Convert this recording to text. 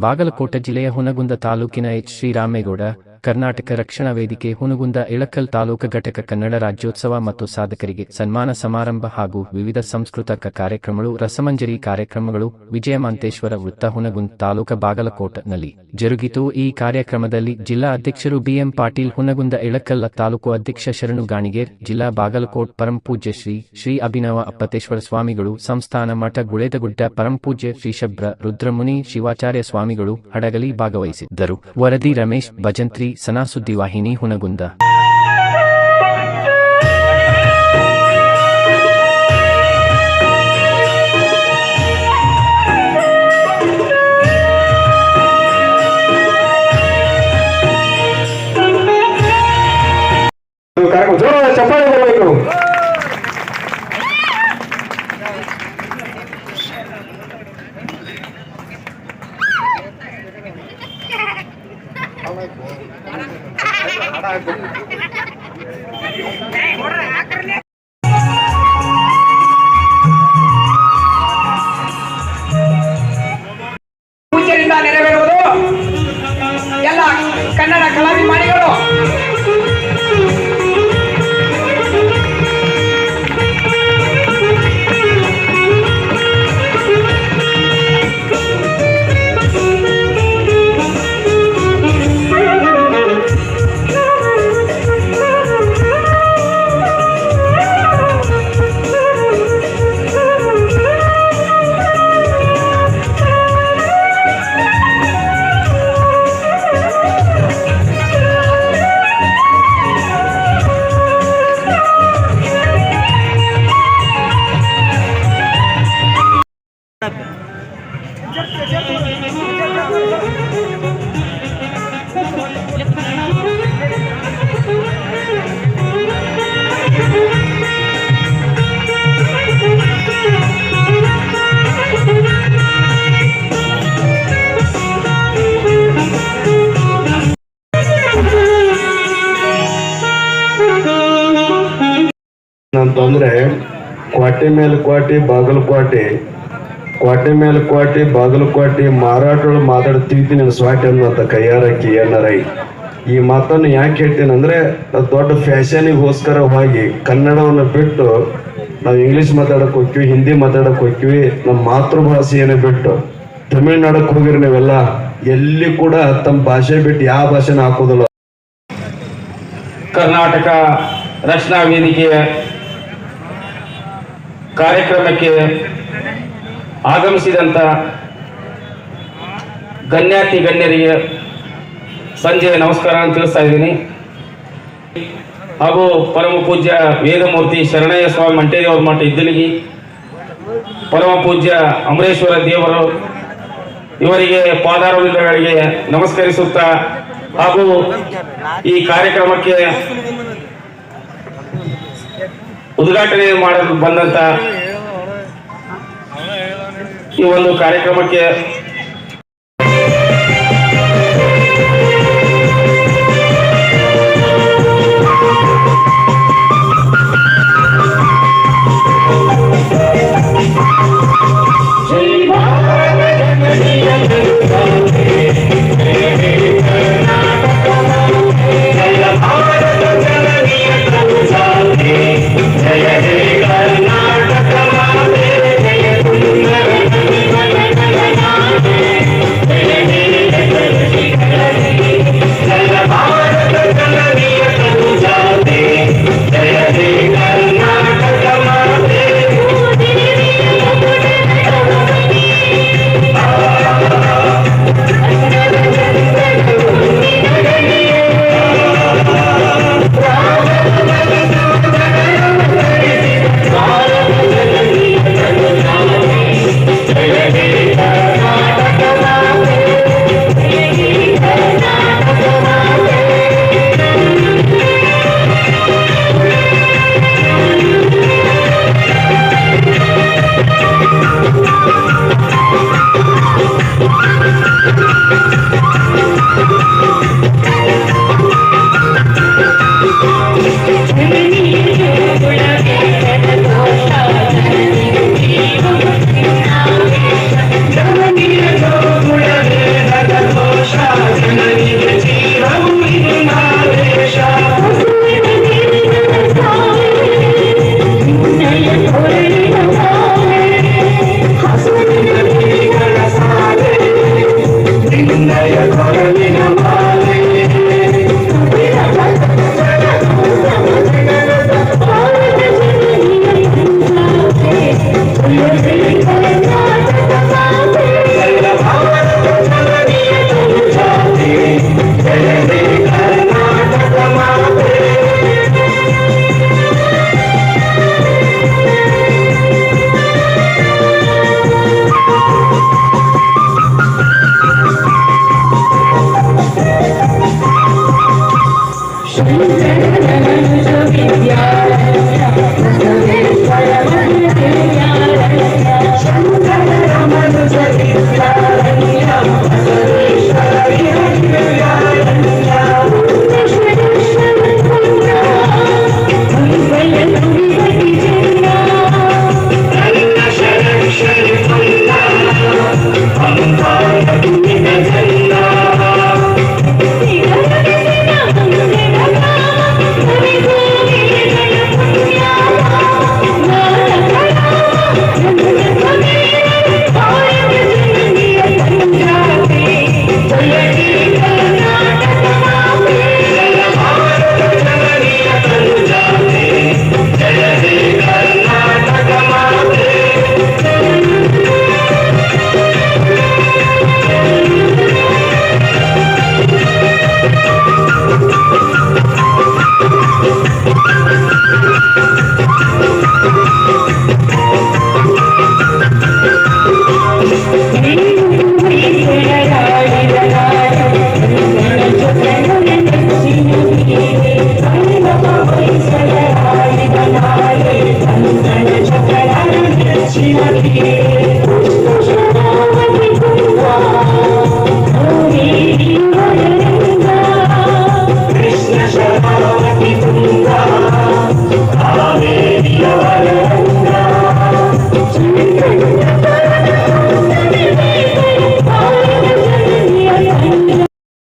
ಬಾಗಲಕೋಟೆ ಜಿಲ್ಲೆಯ ಹುನಗುಂದ ತಾಲೂಕಿನ ಎಚ್ ಶ್ರೀರಾಮೇಗೌಡ ಕರ್ನಾಟಕ ರಕ್ಷಣಾ ವೇದಿಕೆ ಹುನಗುಂದ ಇಳಕಲ್ ತಾಲೂಕು ಘಟಕ ಕನ್ನಡ ರಾಜ್ಯೋತ್ಸವ ಮತ್ತು ಸಾಧಕರಿಗೆ ಸನ್ಮಾನ ಸಮಾರಂಭ ಹಾಗೂ ವಿವಿಧ ಸಾಂಸ್ಕೃತಿಕ ಕಾರ್ಯಕ್ರಮಗಳು, ರಸಮಂಜರಿ ಕಾರ್ಯಕ್ರಮಗಳು, ವಿಜಯಮಾಂತೇಶ್ವರ ವೃತ್ತ ಹುನಗುಂದ ತಾಲೂಕ ಬಾಗಲಕೋಟನಲ್ಲಿ ಜರುಗಿತು. ಈ ಕಾರ್ಯಕ್ರಮದಲ್ಲಿ ಜಿಲ್ಲಾ ಅಧ್ಯಕ್ಷರು ಬಿಎಂ ಪಾಟೀಲ್ ಹುನಗುಂದ ಇಳಕಲ್ ತಾಲೂಕು ಅಧ್ಯಕ್ಷ ಶರಣು ಗಾಣಿಗೇರ್, ಜಿಲ್ಲಾ ಬಾಗಲಕೋಟ್ ಪರಂಪೂಜ್ಯ ಶ್ರೀ ಶ್ರೀ ಅಭಿನವ ಅಪ್ಪತೇಶ್ವರ ಸ್ವಾಮಿಗಳು, ಸಂಸ್ಥಾನ ಮಠ ಗುಳೇದಗುಡ್ಡ ಪರಮಪೂಜ್ಯ ಶ್ರೀ ಶಬ್ರ ರುದ್ರಮುನಿ ಶಿವಾಚಾರ್ಯ ಸ್ವಾಮಿಗಳು ಹಡಗಲಿ ಭಾಗವಹಿಸಿದ್ದರು. ವರದಿ ರಮೇಶ್ ಭಜಂತ್ರಿ ಸನಾಸುದ್ದಿ ವಾಹಿನಿ ಹುನಗುಂದ ಕಾರ್ಯಕ್ರಮ ಜೋರಾದ ಚಪ್ಪಾಳೆ ಅಂತಂದ್ರೆ ಕ್ವಾಟೆ ಮೇಲೆ ಕ್ವಾಟಿ ಬಾಗಲಕೋಟೆ ಕ್ವಾಟೆ. ಮೇಲೆ ಕ್ವಾಟಿ ಬಾಗಲಕೋಟೆ ಮಾರಾಟಗಳು ಮಾತಾಡ್ತೀವಿ ನನ್ನ ಸ್ವಾಟಿ ಅಂತ ಕೈಯಾರಕ್ಕಿ ಎನ್ಆರ್ಐ ಈ ಮಾತನ್ನು ಯಾಕೆ ಹೇಳ್ತೇನೆ ಅಂದ್ರೆ ಅದು ದೊಡ್ಡ ಫ್ಯಾಷನಿಗೋಸ್ಕರ ಹೋಗಿ ಕನ್ನಡವನ್ನು ಬಿಟ್ಟು ನಾವು ಇಂಗ್ಲಿಷ್ ಮಾತಾಡಕ್ ಹೋಗ್ತೀವಿ, ಹಿಂದಿ ಮಾತಾಡಕ್ ಹೋಗ್ತೀವಿ ನಮ್ಮ ಮಾತೃಭಾಷೆಯನ್ನು ಬಿಟ್ಟು ತಮಿಳ್ನಾಡಕ್ಕೆ ಹೋಗಿರಿ ನೀವೆಲ್ಲ, ಎಲ್ಲಿ ಕೂಡ ತಮ್ಮ ಭಾಷೆ ಬಿಟ್ಟು ಯಾವ ಭಾಷೆನ ಹಾಕೋದಿಲ್ಲ. ಕರ್ನಾಟಕ ರಕ್ಷಣಾ ವೇದಿಕೆಯ ಕಾರ್ಯಕ್ರಮಕ್ಕೆ ಆಗಮಿಸಿದಂಥ ಗಣ್ಯಾತಿ ಗಣ್ಯರಿಗೆ ಸಂಜೆ ನಮಸ್ಕಾರ ಅಂತ ತಿಳಿಸ್ತಾ ಇದ್ದೀನಿ. ಹಾಗೂ ಪರಮ ಪೂಜ್ಯ ವೇದಮೂರ್ತಿ ಶರಣಯ್ಯ ಸ್ವಾಮಿ ಮಂಟೇದೇವರ ಮಠ ಇದ್ದಲಿಗಿ, ಪರಮ ಪೂಜ್ಯ ಅಮರೇಶ್ವರ ದೇವರು ಇವರಿಗೆ ಪಾದಾರವಿಂದಗಳಿಗೆ ನಮಸ್ಕರಿಸುತ್ತಾ ಹಾಗೂ ಈ ಕಾರ್ಯಕ್ರಮಕ್ಕೆ ಉದ್ಘಾಟನೆ ಮಾಡಲು ಬಂದಂತ ಈ ಒಂದು ಕಾರ್ಯಕ್ರಮಕ್ಕೆ Yeah.